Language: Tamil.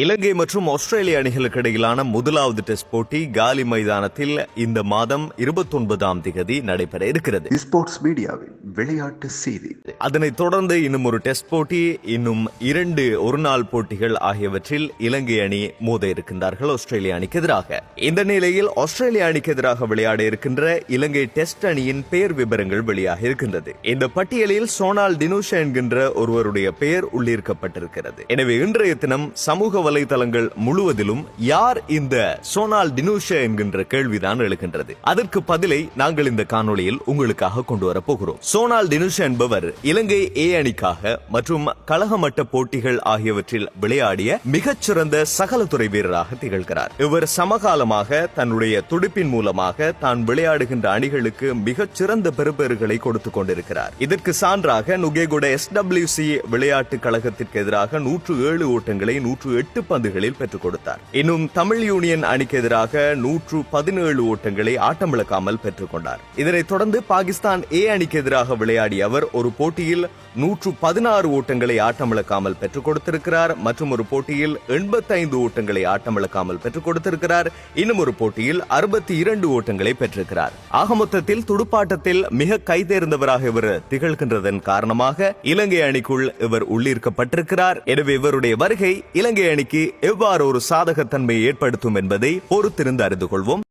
இலங்கை மற்றும் ஆஸ்திரேலிய அணிகளுக்கு இடையிலான முதலாவது டெஸ்ட் போட்டி காலி மைதானத்தில் இந்த மாதம் இருபத்தொன்பதாம் திகதி நடைபெற இருக்கிறது. ஸ்போர்ட்ஸ் மீடியாவின் விளையாட்டு செய்தி. அதனைத் தொடர்ந்து இன்னும் ஒரு டெஸ்ட் போட்டி இன்னும் இரண்டு ஒருநாள் போட்டிகள் ஆகியவற்றில் இலங்கை அணி மோத இருக்கின்றார்கள் ஆஸ்திரேலிய அணிக்கு எதிராக. இந்த நிலையில் ஆஸ்திரேலிய அணிக்கு எதிராக விளையாட இருக்கின்ற இலங்கை டெஸ்ட் அணியின் பெயர் விவரங்கள் வெளியாக இருக்கின்றது. இந்த பட்டியலில் சோனால் தினுஷ என்கின்ற ஒருவருடைய பெயர் உள்ளீர்க்கப்பட்டிருக்கிறது. எனவே இன்றைய தினம் சமூக வலைதளங்கள் முழுவதிலும் யார் இந்த சோனால் தினுஷ என்கின்ற கேள்விதான் எழுகின்றது. அதற்கு பதிலை நாங்கள் இந்த காணொளியில் உங்களுக்காக கொண்டு வர போகிறோம். சோனால் தினுஷ என்பவர் இலங்கை ஏ அணிக்காக மற்றும் கழகமட்ட போட்டிகள் ஆகியவற்றில் விளையாடிய மிகச்சிறந்த துறை வீரராக திகழ்கிறார். இவர் சமகாலமாக தன்னுடைய துடிப்பின் மூலமாக தான் விளையாடுகின்ற அணிகளுக்கு மிகச்சிறந்த பெறுபேறுகளை கொடுத்துக் கொண்டிருக்கிறார். இதற்கு சான்றாக நுகேகுட எஸ் விளையாட்டு கழகத்திற்கு எதிராக நூற்று ஏழு ஓட்டங்களை நூற்று எட்டு பந்துகளில் பெற்றுக் கொடுத்தார். இன்னும் தமிழ் யூனியன் அணிக்கு எதிராக நூற்று பதினேழு ஓட்டங்களை ஆட்டமிழக்காமல் பெற்றுக் கொண்டார். இதனைத் தொடர்ந்து பாகிஸ்தான் ஏ அணிக்கு எதிராக விளையாடிய அவர் ஒரு போட்டியில் நூற்று பதினாறு ஓட்டங்களை ஆட்டமிழக்காமல் பெற்றுக் கொடுத்திருக்கிறார். மற்றும் ஒரு போட்டியில் எண்பத்தைந்து ஓட்டங்களை ஆட்டமிழக்காமல் பெற்றுக் கொடுத்திருக்கிறார். இன்னும் ஒரு போட்டியில் அறுபத்தி இரண்டு ஓட்டங்களை பெற்றிருக்கிறார். ஆக மொத்தத்தில் துடுப்பாட்டத்தில் மிக கைதேர்ந்தவராக இவர் திகழ்கின்றதன் காரணமாக இலங்கை அணிக்குள் இவர் உள்ளீர்க்கப்பட்டிருக்கிறார். எனவே இவருடைய வருகை இலங்கை அணிக்கு எவ்வாறு ஒரு சாதகத்தன்மையை ஏற்படுத்தும் என்பதை பொறுத்திருந்து அறிந்து கொள்வோம்.